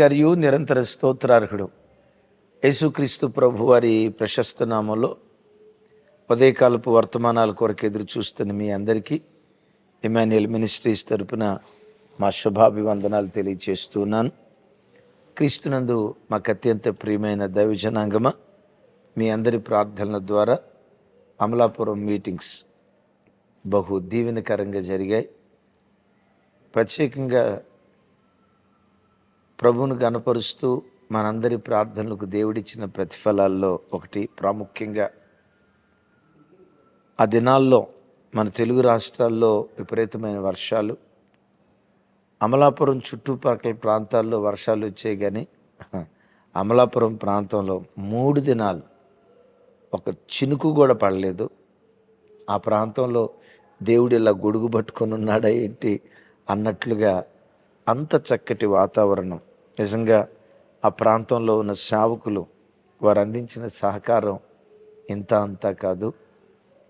మరియు నిరంతర స్తోత్రార్హుడు. యేసుక్రీస్తు ప్రభు వారి ప్రశస్త నామంలో ఉదయకాలపు వర్తమానాల కొరకు ఎదురు చూస్తున్న మీ అందరికీ ఇమాన్యుయల్ మినిస్ట్రీస్ తరపున మా శుభాభివందనాలు తెలియచేస్తున్నాను క్రీస్తునందు మాకు అత్యంత ప్రియమైన దైవజనాంగమ మీ అందరి ప్రార్థనల ద్వారా అమలాపురం మీటింగ్స్ బహు దీవెనకరంగా జరిగాయి. ప్రత్యేకంగా ప్రభువును గనపరుస్తూ మనందరి ప్రార్థనలకు దేవుడిచ్చిన ప్రతిఫలాల్లో ఒకటి. ప్రాముఖ్యంగా ఆ దినాల్లో మన తెలుగు రాష్ట్రాల్లో విపరీతమైన వర్షాలు. అమలాపురం చుట్టుపక్కల ప్రాంతాల్లో వర్షాలు వచ్చాయి కానీ అమలాపురం ప్రాంతంలో మూడు దినాలు ఒక చినుకు కూడా పడలేదు. ఆ ప్రాంతంలో దేవుడు ఇలా గొడుగు పట్టుకొని ఉన్నాడా ఏంటి అన్నట్లుగా అంత చక్కటి వాతావరణం నిజంగా ఆ ప్రాంతంలో ఉన్న సేవకులు వారు అందించిన సహకారం ఇంత అంతా కాదు.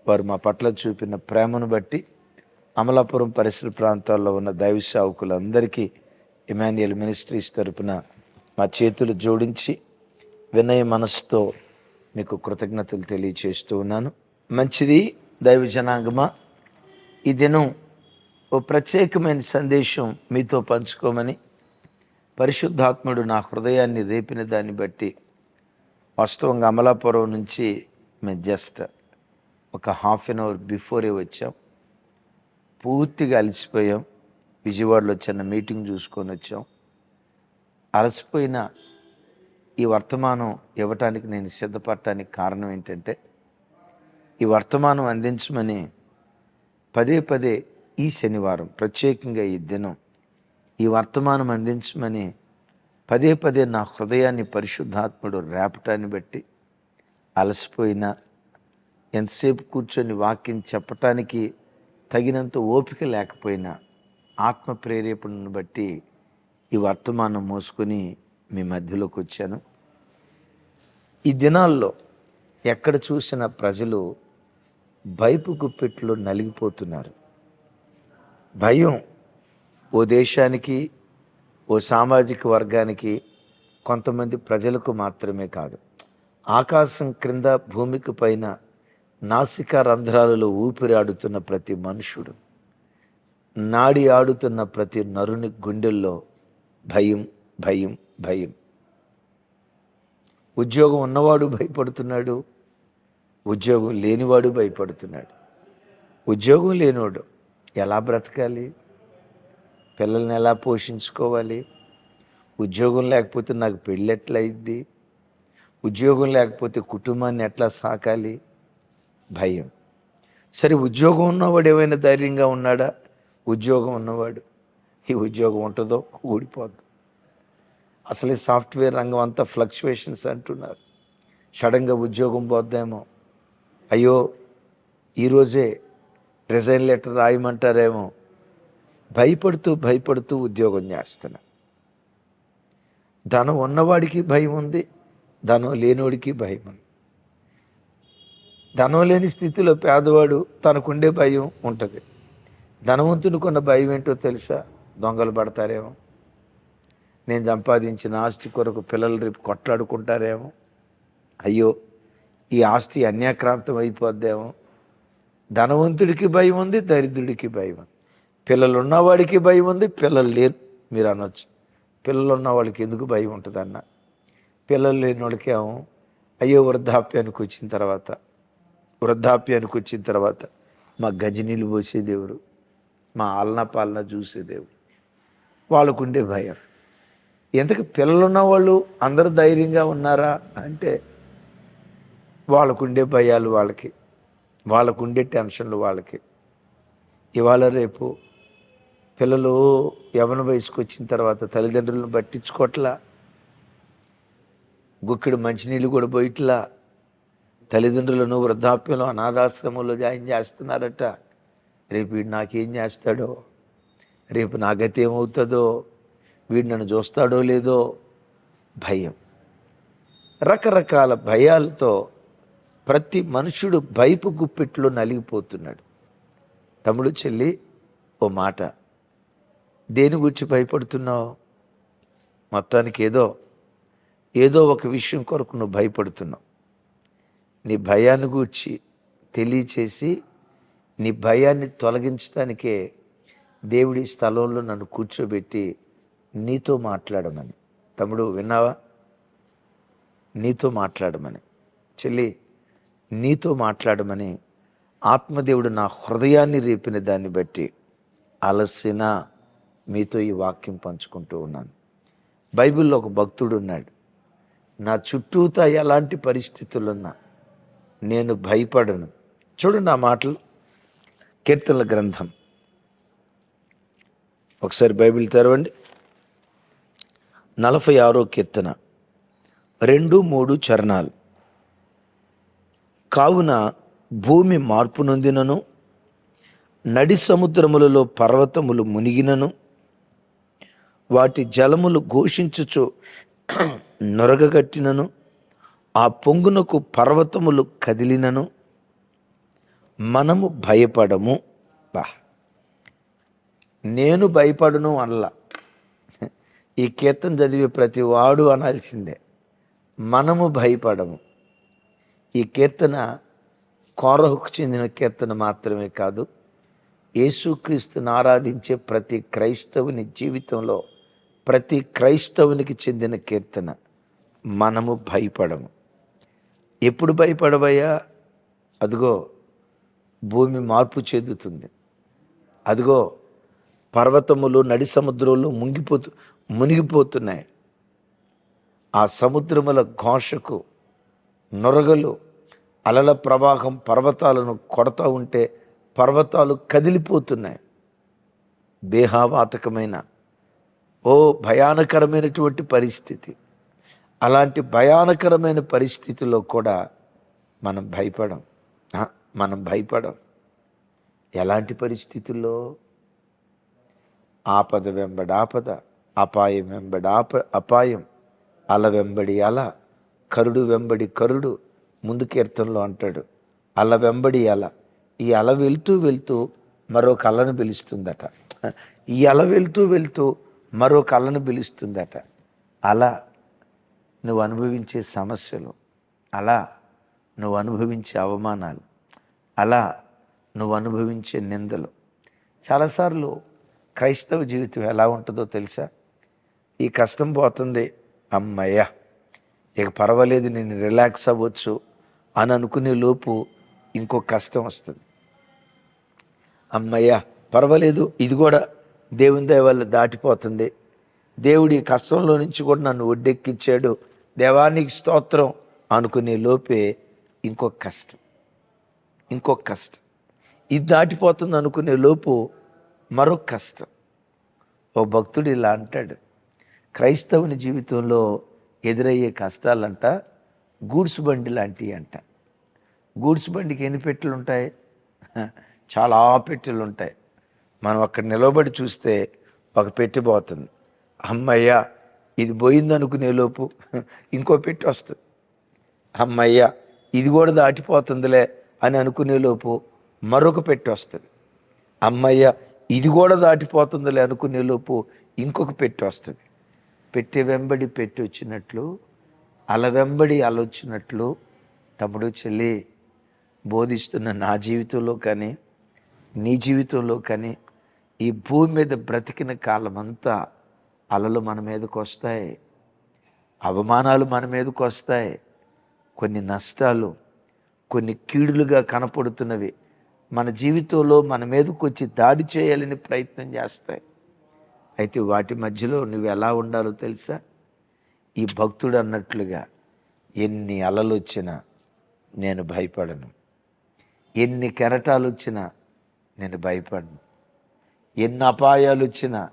వారు మా పట్ల చూపిన ప్రేమను బట్టి అమలాపురం పరిసర ప్రాంతాల్లో ఉన్న దైవ సేవకులందరికీ ఇమాన్యుయల్ మినిస్ట్రీస్ తరపున మా చేతులు జోడించి వినయ మనసుతో మీకు కృతజ్ఞతలు తెలియచేస్తూ ఉన్నాను. మంచిది దైవ జనాంగమా? ఈ దినం ఓ ప్రత్యేకమైన సందేశం మీతో పంచుకోమని పరిశుద్ధాత్ముడు నా హృదయాన్ని రేపిన దాన్ని బట్టి వాస్తవంగా అమలాపురం నుంచి మేము జస్ట్ ఒక హాఫ్ అన్ అవర్ బిఫోరే వచ్చాం. పూర్తిగా అలసిపోయాం. విజయవాడలో చిన్న మీటింగ్ చూసుకొని వచ్చాం. అలసిపోయిన ఈ వర్తమానం ఇవ్వటానికి నేను సిద్ధపడటానికి కారణం ఏంటంటే ఈ వర్తమానం అందించమని పదే పదే ఈ శనివారం ప్రత్యేకంగా ఈ దినం ఈ వర్తమానం అందించమని పదే పదే నా హృదయాన్ని పరిశుద్ధాత్ముడు రేపటాన్ని బట్టి అలసిపోయినా ఎంతసేపు కూర్చొని వాక్యం చెప్పటానికి తగినంత ఓపిక లేకపోయినా ఆత్మ ప్రేరేపణను బట్టి ఈ వర్తమానం మోసుకొని మీ మధ్యలోకి వచ్చాను. ఈ దినాల్లో ఎక్కడ చూసిన ప్రజలు భయపు గుప్పెట్లో నలిగిపోతున్నారు. భయం ఓ దేశానికి ఓ సామాజిక వర్గానికి కొంతమంది ప్రజలకు మాత్రమే కాదు. ఆకాశం క్రింద భూమికి పైన నాసిక రంధ్రాలలో ఊపిరి ఆడుతున్న ప్రతి మనుషుడు నాడి ఆడుతున్న ప్రతి నరుని గుండెల్లో భయం భయం భయం. ఉద్యోగం ఉన్నవాడు భయపడుతున్నాడు ఉద్యోగం లేనివాడు భయపడుతున్నాడు. ఉద్యోగం లేనివాడు ఎలా బ్రతకాలి? పిల్లల్ని ఎలా పోషించుకోవాలి? ఉద్యోగం లేకపోతే నాకు పెళ్ళి ఎట్లయిద్ది? ఉద్యోగం లేకపోతే కుటుంబాన్ని ఎట్లా సాకాలి? భయం. సరే ఉద్యోగం ఉన్నవాడు ఏమైనా ధైర్యంగా ఉన్నాడా? ఉద్యోగం ఉన్నవాడు. ఈ ఉద్యోగం ఉంటుందో ఊడిపోద్దు. అసలు ఈ సాఫ్ట్వేర్ రంగం అంతా ఫ్లక్చువేషన్స్ అంటున్నారు. సడన్గా ఉద్యోగం పోద్దేమో. అయ్యో ఈరోజే రిజైన్ లెటర్ రాయమంటారేమో. భయపడుతూ భయపడుతూ ఉద్యోగం చేస్తున్నా. ధనం ఉన్నవాడికి భయం ఉంది ధనం లేనివాడికి భయం ఉంది. ధనం లేని స్థితిలో పేదవాడు తనకుండే భయం ఉంటుంది. ధనవంతునికున్న భయం ఏంటో తెలుసా? దొంగలు పడతారేమో. నేను సంపాదించిన ఆస్తి కొరకు పిల్లలు రేపు కొట్లాడుకుంటారేమో. అయ్యో ఈ ఆస్తి అన్యాక్రాంతం అయిపోద్దేమో. ధనవంతుడికి భయం ఉంది దరిద్రుడికి భయం ఉంది. పిల్లలు ఉన్నవాడికి భయం ఉంది పిల్లలు లేరు. మీరు అనొచ్చు. పిల్లలు ఉన్న వాళ్ళకి ఎందుకు భయం ఉంటుంది అన్న పిల్లలు లేని వాళ్ళకేమో అయ్యో వృద్ధాప్యానికి వచ్చిన తర్వాత వృద్ధాప్యానికి వచ్చిన తర్వాత మా గజనీలు పోసే దేవుడు మా ఆలన పాలన చూసే దేవుడు. వాళ్ళకుండే భయం. ఎంతకు పిల్లలున్న వాళ్ళు అందరూ ధైర్యంగా ఉన్నారా అంటే వాళ్ళకుండే భయాలు వాళ్ళకి వాళ్ళకుండే టెన్షన్లు వాళ్ళకి. ఇవాళ రేపు పిల్లలు యవన వయసుకు వచ్చిన తర్వాత తల్లిదండ్రులను పట్టించుకోవట్లా. గుక్కిడు మంచినీళ్ళు కూడా పోయిట్లా. తల్లిదండ్రులను వృద్ధాప్యంలో అనాథాశ్రమంలో జాయిన్ చేస్తున్నారట. రేపు వీడు నాకేం చేస్తాడో? రేపు నా గతి ఏమవుతుందో వీడు నన్ను చూస్తాడో లేదో? భయం. రకరకాల భయాలతో ప్రతి మనుషుడు భయపు గుప్పెట్లో నలిగిపోతున్నాడు. తమ్ముడు చెల్లి ఓ మాట. దేని గురించి భయపడుతున్నావు? మొత్తానికి ఏదో ఏదో ఒక విషయం కొరకు నువ్వు భయపడుతున్నావు. నీ భయాన్ని గూర్చి తెలియచేసి నీ భయాన్ని తొలగించడానికే దేవుడి స్థలంలో నన్ను కూర్చోబెట్టి నీతో మాట్లాడమని. తమ్ముడు విన్నావా? నీతో మాట్లాడమని. చెల్లి నీతో మాట్లాడమని ఆత్మదేవుడు నా హృదయాన్ని రేపిన దాన్ని బట్టి అలసిన మీతో ఈ వాక్యం పంచుకుంటూ ఉన్నాను. బైబిల్లో ఒక భక్తుడు ఉన్నాడు. నా చుట్టూతా ఎలాంటి పరిస్థితులున్నా నేను భయపడను. చూడండి ఆ మాటలు. కీర్తనల గ్రంథం. ఒకసారి బైబిల్ తెరవండి. నలభై ఆరో కీర్తన. రెండు మూడు చరణాలు. కావున భూమి మార్పు నొందినను నడి సముద్రములలో పర్వతములు మునిగినను వాటి జలములు ఘోషించుచు నొరగగట్టినను ఆ పొంగునకు పర్వతములు కదిలినను మనము భయపడము. బా. నేను భయపడను అనలా. ఈ కీర్తన చదివే ప్రతి వాడు అనాల్సిందే. మనము భయపడము. ఈ కీర్తన కోరహుకు చెందిన కీర్తన మాత్రమే కాదు యేసుక్రీస్తుని ఆరాధించే ప్రతి క్రైస్తవుని జీవితంలో ప్రతి క్రైస్తవునికి చెందిన కీర్తన మనము భయపడము. ఎప్పుడు భయపడవయ్యా? అదిగో భూమి మార్పు చెందుతుంది. అదిగో పర్వతములు నడి సముద్రంలో ముంగిపోతు మునిగిపోతున్నాయి. ఆ సముద్రముల ఘోషకు నొరగలు అలల ప్రవాహం పర్వతాలను కొడతా ఉంటే పర్వతాలు కదిలిపోతున్నాయి. బేహావాతకమైన ఓ భయానకరమైనటువంటి పరిస్థితి. అలాంటి భయానకరమైన పరిస్థితిలో కూడా మనం భయపడం. మనం భయపడం. ఎలాంటి పరిస్థితుల్లో? ఆపద వెంబడాపద ఆపద అపాయం వెంబడి ఆప అపాయం అల వెంబడి అల కరుడు వెంబడి కరుడు ముందు కీర్తనలో అంటాడు అల వెంబడి అల. ఈ అల వెళ్తూ వెళ్తూ మరొక అలను పిలుస్తుందట. ఈ అల వెళ్తూ వెళ్తూ మరో కళ్ళను పిలుస్తుందట అలా నువ్వు అనుభవించే సమస్యలు అలా నువ్వు అనుభవించే అవమానాలు అలా నువ్వు అనుభవించే నిందలు. చాలాసార్లు క్రైస్తవ జీవితం ఎలా ఉంటుందో తెలుసా? ఈ కష్టం పోతుంది అమ్మయ్య ఇక పర్వాలేదు నేను రిలాక్స్ అవ్వచ్చు అని అనుకునే లోపు ఇంకో కష్టం వస్తుంది. అమ్మయ్యా పర్వాలేదు ఇది కూడా దేవుని దయ వల్ల దాటిపోతుంది. దేవుడి కష్టంలో నుంచి కూడా నన్ను ఒడ్డెక్కించాడు. దేవానికి స్తోత్రం అనుకునే లోపే ఇంకొక కష్టం. ఇంకొక కష్టం. ఇది దాటిపోతుంది అనుకునే లోపు మరొక కష్టం. ఓ భక్తుడు ఇలా అంటాడు. క్రైస్తవుని జీవితంలో ఎదురయ్యే కష్టాలంట గూడ్స్ బండి లాంటివి అంట. గూడ్స్ బండికి ఎన్ని పెట్టెలు ఉంటాయి చాలా పెట్టెలు ఉంటాయి మనం అక్కడ నిలబడి చూస్తే ఒక పెట్టి పోతుంది. అమ్మయ్య ఇది పోయిందనుకునేలోపు లోపు ఇంకో పెట్టి వస్తుంది. అమ్మయ్య ఇది కూడా దాటిపోతుందిలే అని అనుకునే లోపు మరొక పెట్టి వస్తుంది. అమ్మయ్య ఇది కూడా దాటిపోతుందిలే అనుకునే లోపు ఇంకొక పెట్టి వస్తుంది. పెట్టె వెంబడి పెట్టి వచ్చినట్లు అల వెంబడి అలొచ్చినట్లు తమ్ముడు చెల్లి బోధిస్తున్న నా జీవితంలో కానీ నీ జీవితంలో కానీ ఈ భూమి మీద బ్రతికిన కాలం అంతా అలలు మన మీదకు వస్తాయి. అవమానాలు మన మీదకు వస్తాయి. కొన్ని నష్టాలు కొన్ని కీడులుగా కనపడుతున్నవి మన జీవితంలో మన మీదకు వచ్చి దాడి చేయాలని ప్రయత్నం చేస్తాయి. అయితే వాటి మధ్యలో నువ్వు ఎలా ఉండాలో తెలుసా? ఈ భక్తుడు అన్నట్లుగా ఎన్ని అలలు వచ్చినా నేను భయపడను. ఎన్ని కెరటాలు వచ్చినా నేను భయపడను. ఎన్ని అపాయాలు వచ్చినా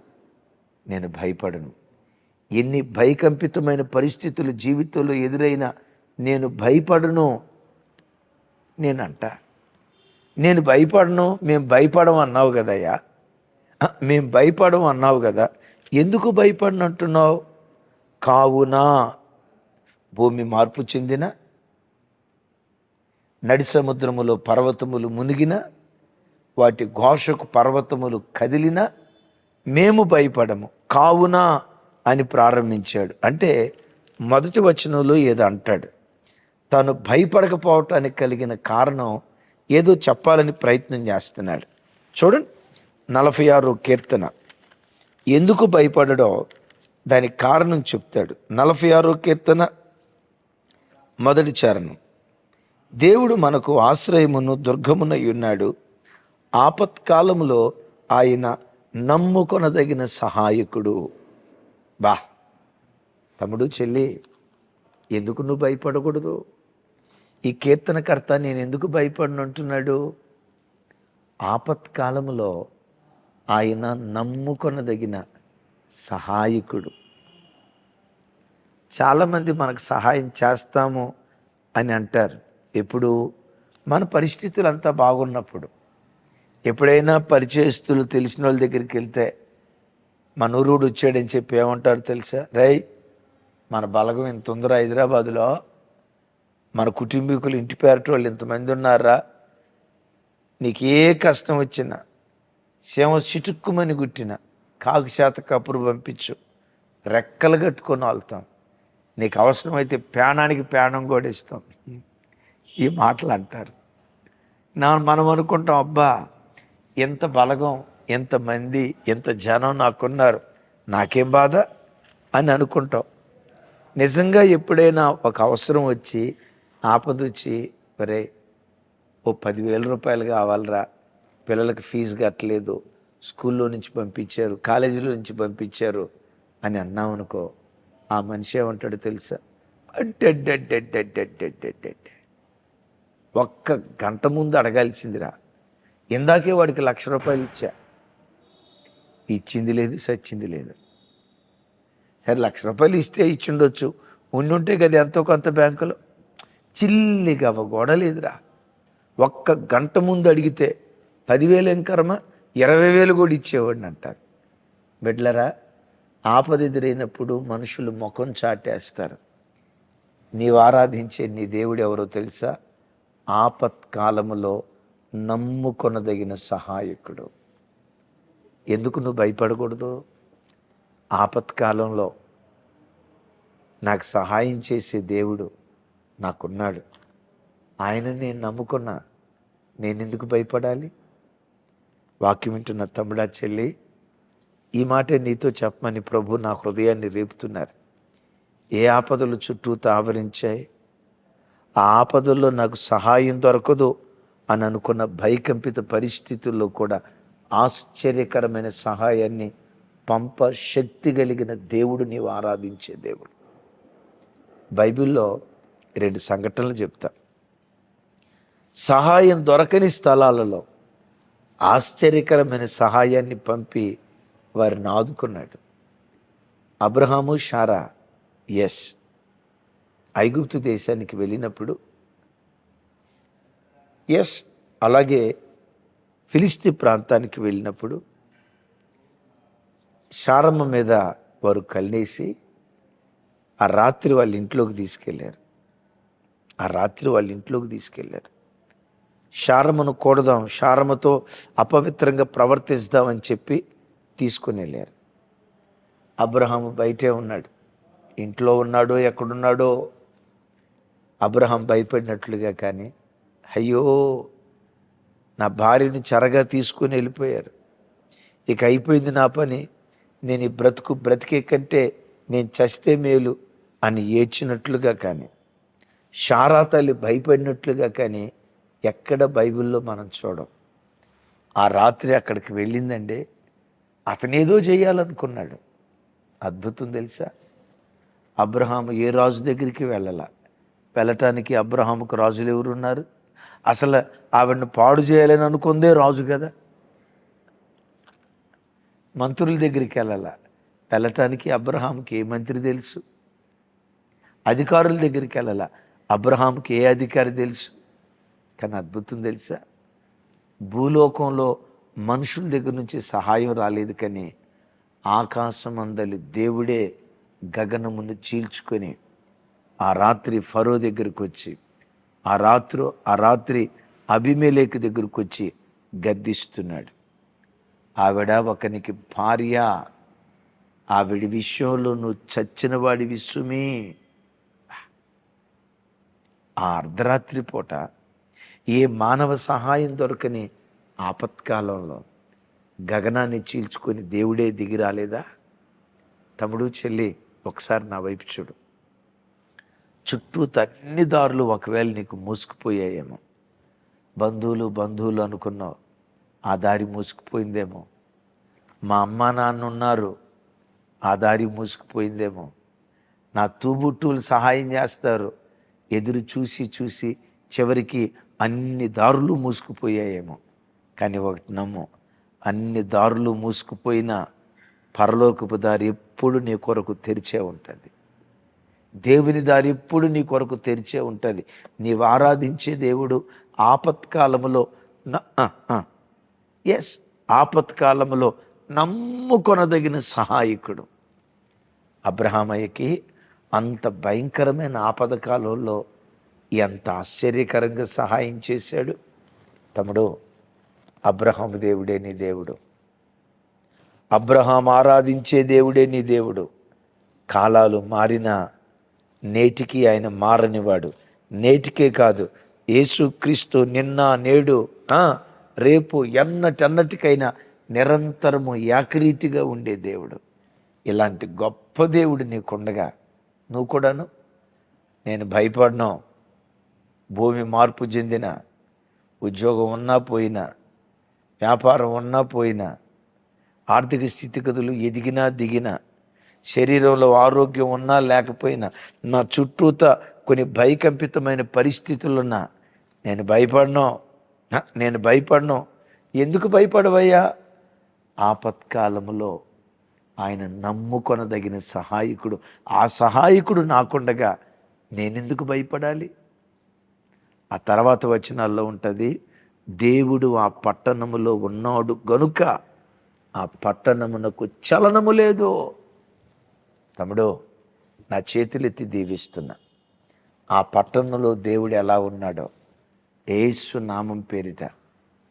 నేను భయపడను. ఎన్ని భయకంపితమైన పరిస్థితులు జీవితంలో ఎదురైనా నేను భయపడను నేనంట. నేను భయపడను మేము భయపడం అన్నావు కదయ్యా. మేము భయపడం అన్నావు కదా. ఎందుకు భయపడినట్టున్నావు కావునా భూమి మార్పు చెందిన? నడి సముద్రములో పర్వతములు మునిగిన? వాటి ఘోషకు పర్వతములు కదిలిన మేము భయపడము. కావున అని ప్రారంభించాడు. అంటే మొదటి వచనంలో ఏదో అంటాడు. తాను భయపడకపోవటానికి కలిగిన కారణం ఏదో చెప్పాలని ప్రయత్నం చేస్తున్నాడు. చూడండి నలభై ఆరు కీర్తన. ఎందుకు భయపడడో దానికి కారణం చెప్తాడు. నలభై ఆరో కీర్తన మొదటి చరణం. దేవుడు మనకు ఆశ్రయమును దుర్గమునై ఉన్నాడు. ఆపత్కాలములో ఆయన నమ్ముకొనదగిన సహాయకుడు. బా తమ్ముడు చెల్లి ఎందుకు నువ్వు భయపడకూడదు? ఈ కీర్తనకర్త నేను ఎందుకు భయపడినంటున్నాడు? ఆపత్కాలంలో ఆయన నమ్ముకొనదగిన సహాయకుడు. చాలామంది మనకు సహాయం చేస్తాము అని అంటారు. ఎప్పుడు? మన పరిస్థితులు అంతా బాగున్నప్పుడు. ఎప్పుడైనా పరిచయస్తులు తెలిసిన వాళ్ళ దగ్గరికి వెళ్తే మన ఊరుడు వచ్చాడని చెప్పి ఏమంటారు తెలుసా? రై మన బలగం ఇంత ఉందిరా హైదరాబాదులో? మన కుటుంబీకులు ఇంటి పేరటి వాళ్ళు ఇంతమంది ఉన్నారా? నీకు ఏ కష్టం వచ్చినా సేవ చిటుక్కుమని గుట్టిన కాకు శాత కప్పురు పంపించు రెక్కలు కట్టుకొని వెళ్తాం నీకు అవసరమైతే ప్రాణానికి ప్రాణం కూడా ఇస్తాం. ఈ మాటలు అంటారు. నా మనం అనుకుంటాం అబ్బా ఎంత బలగం ఎంతమంది ఎంత జనం నాకున్నారు. నాకేం బాధ? అని అనుకుంటాం. నిజంగా ఎప్పుడైనా ఒక అవసరం వచ్చి ఆపదొచ్చి ఒరే ఓ పదివేల రూపాయలు కావాలరా. పిల్లలకు ఫీజు కట్టలేదు. స్కూల్లో నుంచి పంపించారు కాలేజీలో నుంచి పంపించారు. అని అన్నాం అనుకో ఆ మనిషి ఏమంటాడు తెలుసా? ఒక్క గంట ముందు అడగాల్సిందిరా ఇందాకే వాడికి లక్ష రూపాయలు ఇచ్చా. ఇచ్చింది లేదు సచ్చింది లేదు. సరే లక్ష రూపాయలు ఇస్తే ఇచ్చిండొచ్చు. ఉండుంటే కదా ఎంతో కొంత బ్యాంకులో. చిల్లిగా గోడ లేదురా. ఒక్క గంట ముందు అడిగితే పదివేలు ఏం కర్మ? ఇరవై వేలు కూడా ఇచ్చేవాడిని అంటారు. బిడ్లరా ఆపద ఎదురైనప్పుడు మనుషులు ముఖం చాటేస్తారు. నీవు ఆరాధించే నీ దేవుడు ఎవరో తెలుసా? ఆపత్కాలములో నమ్ముకొనదగిన సహాయకుడు. ఎందుకు నువ్వు భయపడకూడదు? ఆపత్కాలంలో నాకు సహాయం చేసే దేవుడు నాకున్నాడు. ఆయన నేను నమ్ముకున్నా. నేను ఎందుకు భయపడాలి? వాక్యం వింటున్న తమ్ముడా చెల్లి ఈ మాట నీతో చెప్పమని ప్రభు నా హృదయాన్ని రేపుతున్నారు. ఏ ఆపదలు చుట్టూ ఆవరించాయి ఆ ఆపదల్లో నాకు సహాయం దొరకదు. అని అనుకున్న భయకంపిత పరిస్థితుల్లో కూడా ఆశ్చర్యకరమైన సహాయాన్ని పంప శక్తి కలిగిన దేవుడు నీవు ఆరాధించే దేవుడు. బైబిల్లో రెండు సంఘటనలు చెప్తా. సహాయం దొరకని స్థలాలలో ఆశ్చర్యకరమైన సహాయాన్ని పంపి వారిని ఆదుకున్నాడు. అబ్రహాము షారా ఎస్ ఐగుప్తు దేశానికి వెళ్ళినప్పుడు ఎస్ అలాగే ఫిలిస్తీ ప్రాంతానికి వెళ్ళినప్పుడు షారమ్మ మీద వారు కళ్ళేసి ఆ రాత్రి వాళ్ళ ఇంట్లోకి తీసుకెళ్ళారు ఆ రాత్రి వాళ్ళ ఇంట్లోకి తీసుకెళ్ళారు శారమను కూడదాం శారమతో అపవిత్రంగా ప్రవర్తిస్తామని చెప్పి తీసుకుని వెళ్ళారు. అబ్రహాం బయటే ఉన్నాడు. ఇంట్లో ఉన్నాడో ఎక్కడున్నాడో అబ్రహాం భయపడినట్లుగా కానీ అయ్యో నా భార్యను చెరగా తీసుకుని వెళ్ళిపోయారు. ఇక అయిపోయింది నా పని. నేను ఈ బ్రతుకు బ్రతికే కంటే నేను చస్తే మేలు అని ఏడ్చినట్లుగా కానీ శారా తల్లి భయపడినట్లుగా కానీ ఎక్కడ బైబిల్లో మనం చూడం. ఆ రాత్రి అక్కడికి వెళ్ళిందండి. అతనేదో చేయాలనుకున్నాడు. అద్భుతం తెలుసా? అబ్రహాము ఏ రాజు దగ్గరికి వెళ్ళాల? వెళ్ళటానికి అబ్రహాముకు రాజులు ఎవరున్నారు? అసలు ఆవిడని పాడు చేయాలని అనుకుందే రాజు కదా. మంత్రుల దగ్గరికి వెళ్ళాల? వెళ్ళటానికి అబ్రహాంకి ఏ మంత్రి తెలుసు? అధికారుల దగ్గరికి వెళ్ళాల? అబ్రహాంకి ఏ అధికారి తెలుసు? కానీ అద్భుతం తెలుసా? భూలోకంలో మనుషుల దగ్గర నుంచి సహాయం రాలేదు కానీ ఆకాశమందలి దేవుడే గగనమును చీల్చుకొని ఆ రాత్రి ఫరో దగ్గరికి వచ్చి ఆ రాత్రు ఆ రాత్రి అభిమేలేకి దగ్గరకు వచ్చి గద్దిస్తున్నాడు. ఆవిడ ఒకనికి భార్య ఆవిడ విషయంలో నువ్వు చచ్చిన వాడి విశ్వమే ఆ అర్ధరాత్రి పూట ఏ మానవ సహాయం దొరకని ఆపత్కాలంలో గగనాన్ని చీల్చుకొని దేవుడే దిగి రాలేదా? తమ్ముడు చెల్లి ఒకసారి నా వైపు చూడు. చుట్టూ అన్ని దారులు ఒకవేళ నీకు మూసుకుపోయాయేమో. బంధువులు బంధువులు అనుకున్నావు. ఆ దారి మూసుకుపోయిందేమో. మా అమ్మ నాన్న ఉన్నారు. ఆ దారి మూసుకుపోయిందేమో. నా తూబుట్టులు సహాయం చేస్తారు. ఎదురు చూసి చూసి చివరికి అన్ని దారులు మూసుకుపోయాయేమో. కానీ ఒకటి నమ్ము అన్ని దారులు మూసుకుపోయినా పరలోకపు దారి ఎప్పుడు నీ కొరకు తెరిచే ఉంటుంది. దేవుని దారి ఎప్పుడు నీ కొరకు తెరిచే ఉంటుంది. నీవు ఆరాధించే దేవుడు ఆపత్కాలములో ఎస్ ఆపత్కాలములో నమ్ముకొనదగిన సహాయకుడు. అబ్రహామయ్యకి అంత భయంకరమైన ఆపద కాలంలో ఎంత ఆశ్చర్యకరంగా సహాయం చేశాడు. తమ్ముడు అబ్రహాం దేవుడే నీ దేవుడు. అబ్రహాం ఆరాధించే దేవుడే నీ దేవుడు. కాలాలు మారినా నేటికి ఆయన మారనివాడు. నేటికే కాదు యేసుక్రీస్తు నిన్న నేడు రేపు ఎన్నటన్నటికైనా నిరంతరము ఏకరీతిగా ఉండే దేవుడు. ఇలాంటి గొప్ప దేవుడు నీకుండగా నువ్వు కూడాను? నేను భయపడను. భూమి మార్పు చెందిన ఉద్యోగం ఉన్నా పోయినా వ్యాపారం ఉన్నా పోయినా ఆర్థిక స్థితిగతులు ఎదిగినా దిగినా శరీరంలో ఆరోగ్యం ఉన్నా లేకపోయినా నా చుట్టూత కొన్ని భయకంపితమైన పరిస్థితులున్నా నేను భయపడను. నేను భయపడను. ఎందుకు భయపడవయ్యా? ఆపత్కాలంలో ఆయన నమ్ముకొనదగిన సహాయకుడు. ఆ సహాయకుడు నాకుండగా నేనెందుకు భయపడాలి? ఆ తర్వాత వచనాల్లో ఉంటుంది దేవుడు ఆ పట్టణములో ఉన్నాడు గనుక ఆ పట్టణమునకు చలనము లేదు. తమ్ముడు నా చేతులెత్తి దీవిస్తున్నా. ఆ పట్టణంలో దేవుడు ఎలా ఉన్నాడో ఏసు నామం పేరిట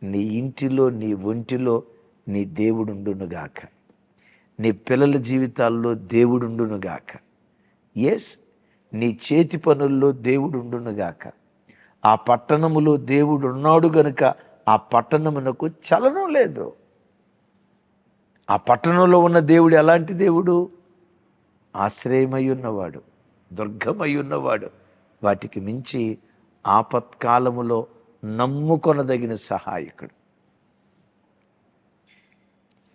నీ ఇంటిలో నీ ఒంటిలో నీ దేవుడుండునుగాక నీ పిల్లల జీవితాల్లో దేవుడుండునుగాక ఎస్ నీ చేతి పనుల్లో దేవుడుండునుగాక ఆ పట్టణములో దేవుడు ఉన్నాడు గనుక ఆ పట్టణమునకు చలనం లేదు. ఆ పట్టణంలో ఉన్న దేవుడు ఎలాంటి దేవుడు? ఆశ్రయమై ఉన్నవాడు దుర్గమై ఉన్నవాడు వాటికి మించి ఆపత్కాలములో నమ్ముకొనదగిన సహాయకుడు.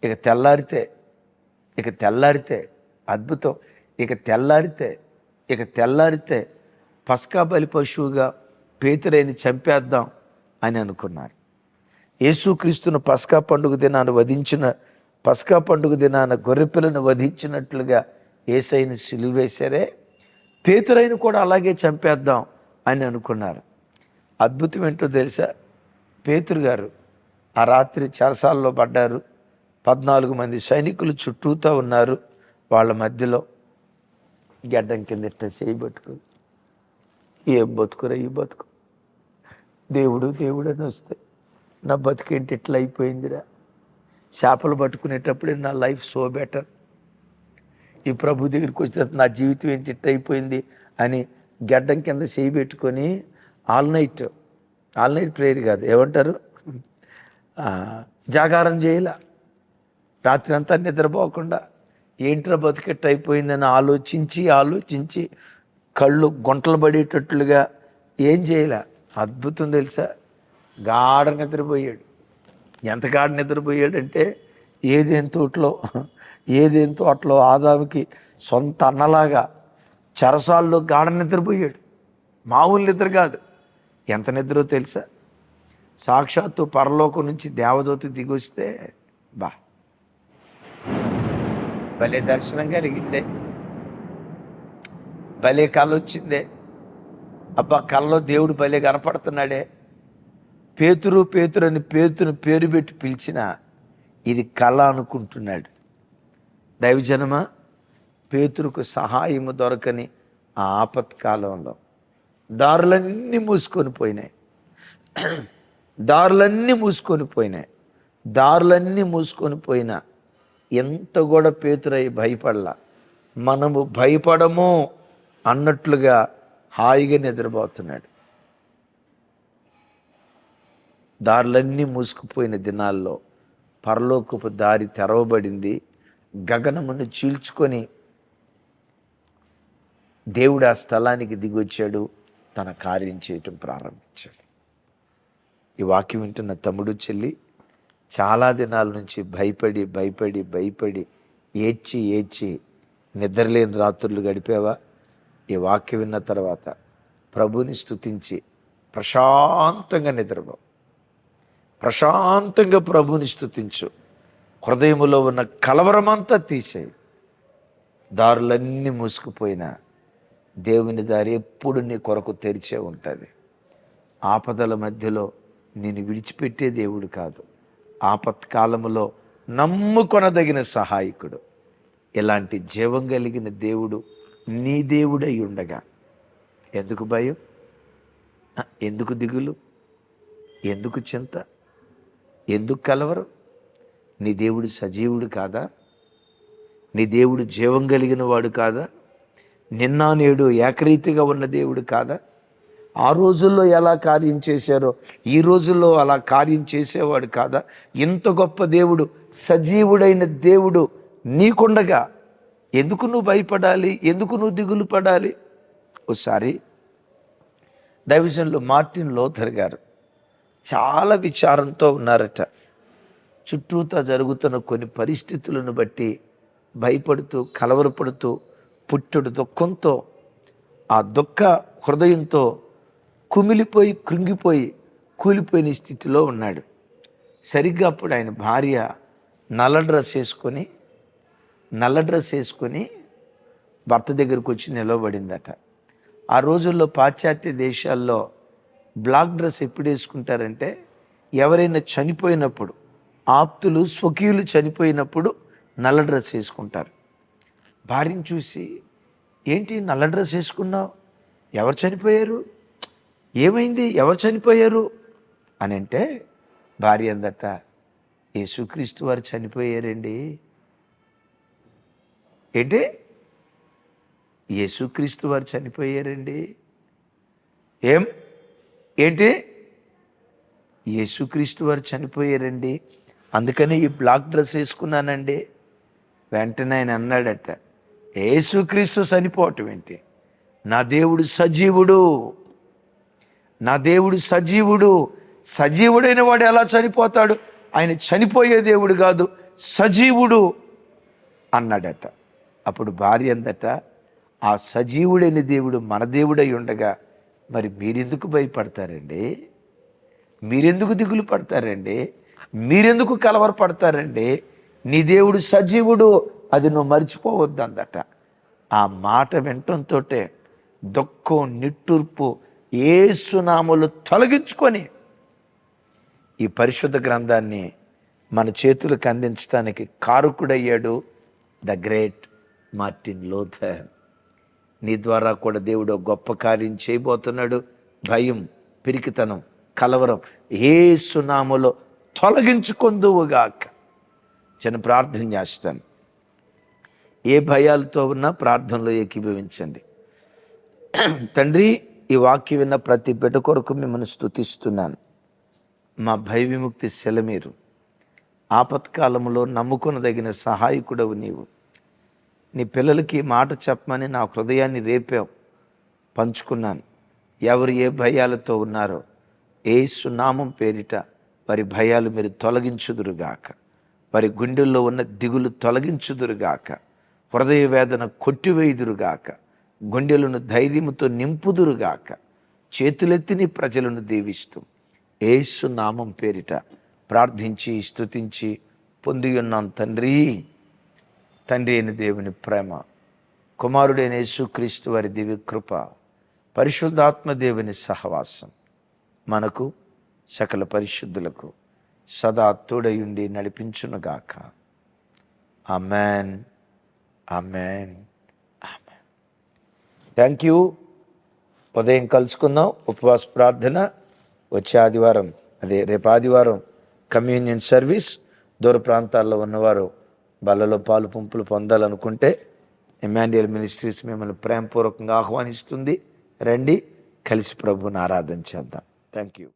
ఇక తెల్లారితే ఇక తెల్లారితే అద్భుతం. ఇక తెల్లారితే ఇక తెల్లారితే పస్కా బలి పశువుగా పేతురైని చంపేద్దాం అని అనుకున్నారు. యేసుక్రీస్తును పస్కా పండుగ దినాన్ని వధించిన పస్కా పండుగ దినాన గొర్రెపిల్లను వధించినట్లుగా ఏసైని సిలువేశారే పేతురైన కూడా అలాగే చంపేద్దాం అని అనుకున్నారు. అద్భుతం ఏంటో తెలుసా? పేతురు గారు ఆ రాత్రి చెరసాల్లో పడ్డారు. పద్నాలుగు మంది సైనికులు చుట్టూతో ఉన్నారు. వాళ్ళ మధ్యలో గడ్డం కింద ఇట్ట చేయబట్టుకుని ఏం బతుకురా ఈ బతుకు. దేవుడు దేవుడు అని వస్తే నా బతుకేంటి ఇట్లా అయిపోయిందిరా? చేపలు పట్టుకునేటప్పుడే నా లైఫ్ సో బెటర్. ఈ ప్రభు దగ్గరికి వచ్చిన నా జీవితం ఏంటి ఇట్ట అయిపోయింది అని గడ్డం కింద చేయి పెట్టుకొని all night all night prayer కాదు ఏమంటారు? జాగారం చేయాల. రాత్రి అంతా నిద్రపోకుండా ఏంట్రా బతికెట్టు అయిపోయిందని ఆలోచించి ఆలోచించి కళ్ళు గుంటలు పడేటట్లుగా ఏం చేయలే? అద్భుతం తెలుసా? గాఢ నిద్రపోయాడు. ఎంత గాఢ నిద్రపోయాడంటే ఏదేం తోటలో ఏదేం తోటలో ఆదాముకి సొంత అన్నలాగా చెరసాల్లో గాఢ నిద్రపోయాడు. మామూలు నిద్ర కాదు. ఎంత నిద్రో తెలుసా? సాక్షాత్తు పరలోకం నుంచి దేవదూత దిగొస్తే బా. భలే దర్శనం కలిగిందే. భలే కళ వచ్చిందే అబ్బా కళ్ళలో దేవుడు భలే కనపడుతున్నాడే. పేతురు పేతురు అని పేతును పేరు పెట్టి పిలిచిన ఇది కళ అనుకుంటున్నాడు. దైవజనమ? పేతురుకు సహాయము దొరకని ఆ ఆపత్కాలంలో దారులన్నీ మూసుకొని పోయినాయి. దారులన్నీ మూసుకొని పోయినాయి. దారులన్నీ మూసుకొని పోయినా ఎంత కూడా పేతురై భయపడలా. మనము భయపడము అన్నట్లుగా హాయిగా నిద్రపోతున్నాడు. దారులన్నీ మూసుకుపోయిన దినాల్లో పరలోకపు దారి తెరవబడింది. గగనమును చీల్చుకొని దేవుడు ఆ స్థలానికి దిగొచ్చాడు. తన కార్యం చేయటం ప్రారంభించాడు. ఈ వాక్యం వింటున్న తమ్ముడు చెల్లి చాలా దినాల నుంచి భయపడి భయపడి భయపడి ఏడ్చి ఏడ్చి నిద్రలేని రాత్రులు గడిపావా? ఈ వాక్యం విన్న తర్వాత ప్రభుని స్తుతించి ప్రశాంతంగా నిద్రపో ప్రశాంతంగా ప్రభుని స్తుతించు. హృదయములో ఉన్న కలవరమంతా తీసేయి. దారులన్నీ మూసుకుపోయినా దేవుని దారి ఎప్పుడు నీ కొరకు తెరిచే ఉంటుంది. ఆపదల మధ్యలో నేను విడిచిపెట్టే దేవుడు కాదు. ఆపత్కాలములో నమ్ముకొనదగిన సహాయకుడు. ఇలాంటి జీవం కలిగిన దేవుడు నీ దేవుడై ఉండగా. ఎందుకు భయం? ఎందుకు దిగులు? ఎందుకు చింత? ఎందుకు కలవరు? నీ దేవుడు సజీవుడు కాదా? నీ దేవుడు జీవం కలిగిన వాడు కాదా? నిన్న నేడు ఏకరీతిగా ఉన్న దేవుడు కాదా? ఆ రోజుల్లో ఎలా కార్యం చేశారో ఈ రోజుల్లో అలా కార్యం చేసేవాడు కాదా? ఇంత గొప్ప దేవుడు సజీవుడైన దేవుడు నీకుండగా ఎందుకు నువ్వు భయపడాలి? ఎందుకు నువ్వు దిగులు పడాలి? ఒకసారి దైవజన్లో మార్టిన్ లోథర్ గారు చాలా విచారంతో ఉన్నారట. చుట్టూతా జరుగుతున్న కొన్ని పరిస్థితులను బట్టి భయపడుతూ కలవరపడుతూ పుట్టుడు దుఃఖంతో ఆ దుఃఖ హృదయంతో కుమిలిపోయి కృంగిపోయి కూలిపోయిన స్థితిలో ఉన్నాడు. సరిగ్గా అప్పుడు ఆయన భార్య నల్ల డ్రెస్ వేసుకొని నల్ల డ్రెస్ వేసుకొని భర్త దగ్గరకు వచ్చి నిలవబడిందట. ఆ రోజుల్లో పాశ్చాత్య దేశాల్లో బ్లాక్ డ్రెస్ ఎప్పుడు వేసుకుంటారంటే ఎవరైనా చనిపోయినప్పుడు ఆప్తులు స్వకీయులు చనిపోయినప్పుడు నల్ల డ్రెస్ వేసుకుంటారు. భార్యను చూసి ఏంటి నల్ల డ్రెస్ వేసుకున్నావు? ఎవరు చనిపోయారు? ఏమైంది? ఎవరు చనిపోయారు? అని అంటే భార్య అందట యేసుక్రీస్తు వారు చనిపోయారండి. ఏంటి? యేసుక్రీస్తు వారు చనిపోయారండి. ఏం? ఏంటి? యేసుక్రీస్తు వారు చనిపోయారండి. అందుకని ఈ బ్లాక్ డ్రెస్ వేసుకున్నానండి. వెంటనే ఆయన అన్నాడట యేసుక్రీస్తు చనిపోవటం ఏంటి? నా దేవుడు సజీవుడు. నా దేవుడు సజీవుడు. సజీవుడైన వాడు ఎలా చనిపోతాడు? ఆయన చనిపోయే దేవుడు కాదు సజీవుడు అన్నాడట. అప్పుడు భార్య అందట ఆ సజీవుడైన దేవుడు మన దేవుడై ఉండగా మరి మీరెందుకు భయపడతారండి? మీరెందుకు దిగులు పడతారండి? మీరెందుకు కలవరపడతారండి? నీ దేవుడు సజీవుడు అది నువ్వు మర్చిపోవద్దు అందట ఆ మాట వినటంతో దుఃఖం నిట్టూర్పు ఏసునాములు తొలగించుకొని ఈ పరిశుద్ధ గ్రంథాన్ని మన చేతులకు అందించడానికి కారుకుడయ్యాడు ద గ్రేట్ మార్టిన్ లోథర్. నీ ద్వారా కూడా దేవుడు గొప్ప కార్యం చేయబోతున్నాడు. భయం పిరికితనం కలవరం ఏ సునాములో తొలగించుకుందువుగాక. చిన్న ప్రార్థన చేస్తాను. ఏ భయాలతో ఉన్నా ప్రార్థనలో ఏకీభవించండి. తండ్రి ఈ వాక్యం విన్న ప్రతి బిడ్డ కొరకు మిమ్మల్ని స్తుతిస్తున్నాను. మా భయ విముక్తి శిలమీరు. ఆపత్కాలంలో నమ్ముకొనదగిన సహాయకుడవు నీవు. నీ పిల్లలకి మాట చెప్పమని నా హృదయాన్ని రేపావు పంచుకున్నాను. ఎవరు ఏ భయాలతో ఉన్నారో ఏ సునామం పేరిట వారి భయాలు మీరు తొలగించుదురుగాక. వారి గుండెల్లో ఉన్న దిగులు తొలగించుదురుగాక. హృదయ వేదన కొట్టివేయుదురుగాక. గుండెలను ధైర్యముతో నింపుదురుగాక. చేతులెత్తి నీ ప్రజలను దీవిస్తూ ఏసు నామం పేరిట ప్రార్థించి స్తుతించి పొంది ఉన్నాం తండ్రి. తండ్రి అయిన దేవుని ప్రేమ కుమారుడైన యేసుక్రీస్తు వారి దివ్య కృప పరిశుద్ధాత్మ దేవుని సహవాసం మనకు సకల పరిశుద్ధులకు సదా తోడయుండి నడిపించునుగాక. Amen amen amen. Thank you ఉదయం కలుసుకుందాం. ఉపవాస ప్రార్థన. వచ్చే ఆదివారం అదే రేపు ఆదివారం కమ్యూనియన్ సర్వీస్ దూర ప్రాంతాల్లో ఉన్నవారు బలలో పాలు పంపులు పొందాలనుకుంటే ఎమాన్యుయల్ మినిస్ట్రీస్ మిమ్మల్ని ప్రేమపూర్వకంగా ఆహ్వానిస్తుంది. రండి కలిసి ప్రభుని ఆరాధన చేద్దాం. Thank you